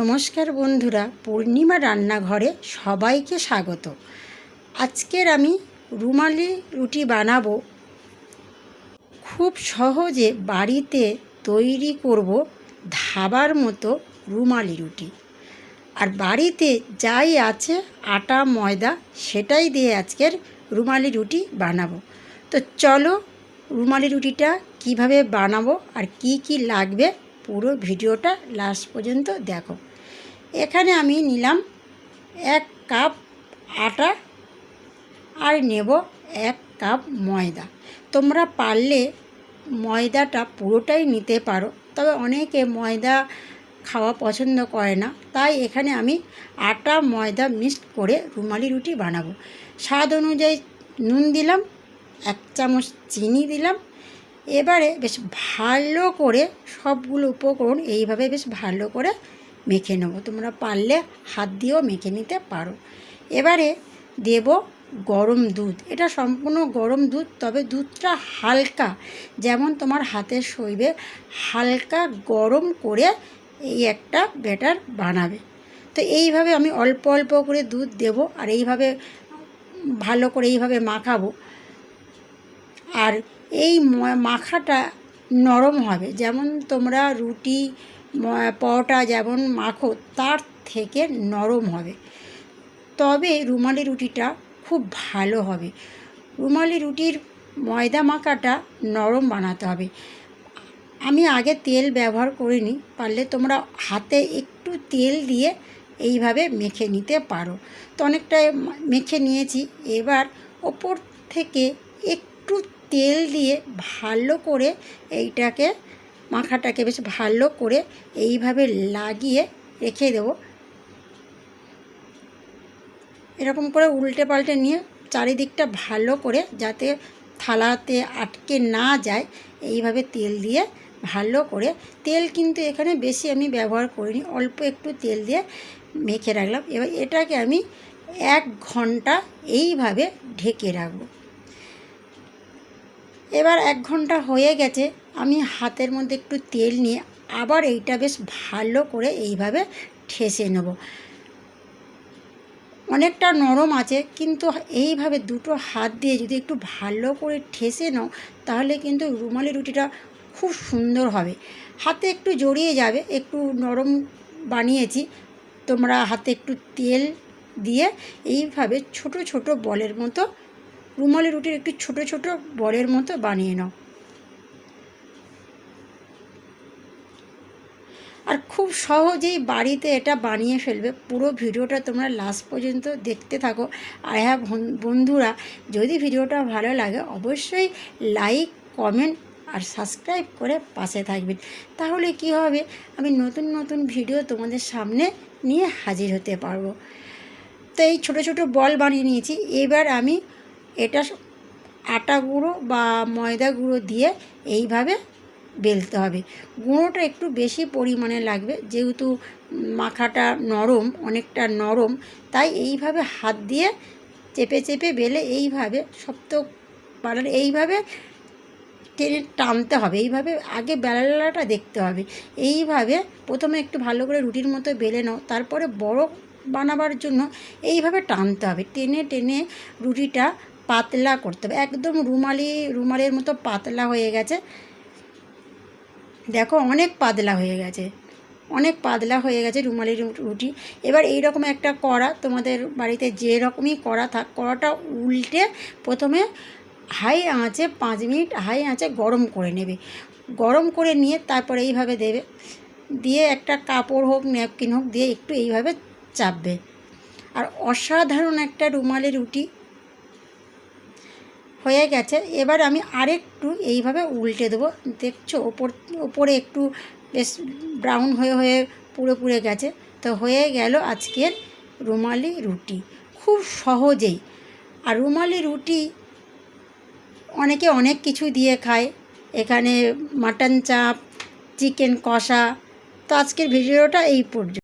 নমস্কার বন্ধুরা, পূর্ণিমা রান্নাঘরে সবাইকে স্বাগত। আজকের আমি রুমালি রুটি বানাবো। খুব সহজে বাড়িতে তৈরি করব ধাবার মতো রুমালি রুটি। আর বাড়িতে যাই আছে আটা, ময়দা, সেটাই দিয়ে আজকের রুমালি রুটি বানাবো। তো চলো রুমালি রুটিটা কীভাবে বানাবো আর কি কি লাগবে পুরো ভিডিওটা লাস্ট পর্যন্ত দেখো। এখানে আমি নিলাম এক কাপ আটা আর নেব এক কাপ ময়দা। তোমরা পারলে ময়দাটা পুরোটাই নিতে পারো, তবে অনেকে ময়দা খাওয়া পছন্দ করে না, তাই এখানে আমি আটা, ময়দা মিক্সড করে রুমালি রুটি বানাবো। স্বাদ অনুযায়ী নুন দিলাম, এক চামচ চিনি দিলাম। এবারে বেশ ভালো করে সবগুলো উপকরণ এইভাবে বেশ ভালো করে মেখে নেব। তোমরা পারলে হাত দিয়েও মেখে নিতে পারো। এবারে দেব গরম দুধ। এটা সম্পূর্ণ গরম দুধ, তবে দুধটা হালকা, যেমন তোমার হাতে সইবে, হালকা গরম করে এই একটা ব্যাটার বানাবে। তো এইভাবে আমি অল্প অল্প করে দুধ দেব আর এইভাবে ভালো করে এইভাবে মাখাবো। আর এই মাখাটা নরম হবে। যেমন তোমরা রুটি পরোটা যেমন মাখো, তার থেকে নরম হবে। তবে রুমালি রুটিটা খুব ভালো হবে। রুমালি রুটির ময়দা মাখাটা নরম বানাতে হবে। আমি আগে তেল ব্যবহার করিনি, পারলে তোমরা হাতে একটু তেল দিয়ে এইভাবে মেখে নিতে পারো। তো অনেকটাই মেখে নিয়েছি, এবার ওপর থেকে একটু তেল দিয়ে ভালো করে এইটাকে মাখাটাকে বেশ ভালো করে এইভাবে লাগিয়ে রেখে দেবো। এরকম করে উল্টে পাল্টে নিয়ে চারিদিকটা ভালো করে যাতে থালাতে আটকে না যায়, এইভাবে তেল দিয়ে ভালো করে। তেল কিন্তু এখানে বেশি আমি ব্যবহার করিনি, অল্প একটু তেল দিয়ে মেখে রাখলাম। এবার এটাকে আমি এক ঘণ্টা এইভাবে ঢেকে রাখব। এবার এক ঘণ্টা হয়ে গেছে আমি হাতের মধ্যে একটু তেল নিয়ে আবার এইটা বেশ ভালো করে এইভাবে ঠেসে নেব। অনেকটা নরম আছে, কিন্তু এইভাবে দুটো হাত দিয়ে যদি একটু ভালো করে ঠেসে নাও, তাহলে কিন্তু রুমালি রুটিটা খুব সুন্দর হবে। হাতে একটু জড়িয়ে যাবে, একটু নরম বানিয়েছি, তোমরা হাতে একটু তেল দিয়ে এইভাবে ছোট ছোট বলের মতো রুমালি রুটির একটু ছোট ছোট বলের মতো বানিয়ে নাও। আর খুব সহজেই বাড়িতে এটা বানিয়ে ফেলবে। পুরো ভিডিওটা তোমরা লাস্ট পর্যন্ত দেখতে থাকো। আর হ্যাঁ বন্ধুরা, যদি ভিডিওটা ভালো লাগে, অবশ্যই লাইক কমেন্ট আর সাবস্ক্রাইব করে পাশে থাকবেন তাহলে কি হবে? আমি নতুন নতুন ভিডিও তোমাদের সামনে নিয়ে হাজির হতে পারব। তো এই ছোটো ছোটো বল বানিয়ে নিয়েছি। এবার আমি এটা আটা গুঁড়ো বা ময়দা গুঁড়ো দিয়ে এইভাবে বেলতে হবে। গুঁড়োটা একটু বেশি পরিমাণে লাগবে, যেহেতু মাখাটা নরম, অনেকটা নরম, তাই এইভাবে হাত দিয়ে চেপে চেপে বেলে এইভাবে শক্ত পালার এইভাবে টেনে টানতে হবে, এইভাবে আগে বেলাটা দেখতে হবে। এইভাবে প্রথমে একটু ভালো করে রুটির মতো বেলে নাও, তারপরে বড় বানাবার জন্য এইভাবে টানতে হবে। টেনে টেনে রুটিটা পাতলা করতে হবে, একদম রুমালি, রুমালের মতো পাতলা হয়ে গেছে। দেখো অনেক পাতলা হয়ে গেছে। অনেক পাতলা হয়ে গেছে রুমালি রুটি। এবার এই রকম একটা কড়া তোমাদের বাড়িতে যে রকমই কড়া থাক, কড়াটা উল্টে প্রথমে হাই আঁচে পাঁচ মিনিট হাই আঁচে গরম করে নেবে। গরম করে নিয়ে তারপরে এইভাবে দেবে। দিয়ে একটা কাপড় হোক, ন্যাপকিন হোক, দিয়ে একটু এইভাবে চাপবে। আর অসাধারণ একটা রুমালি রুটি। হয়ে গেছে। এবার আমি আরেকটু এইভাবে উল্টে দেবো। দেখছ, ওপর, ওপরে একটু বেশ ব্রাউন হয়ে হয়ে পুরো পুড়ে গেছে। তো হয়ে গেল আজকের রুমালি রুটি। খুব সহজেই। আর রুমালি রুটি অনেকে অনেক কিছু দিয়ে খায়। এখানে মাটন চাপ, চিকেন কষা। তো আজকের ভিডিওটা এই পর্যন্ত।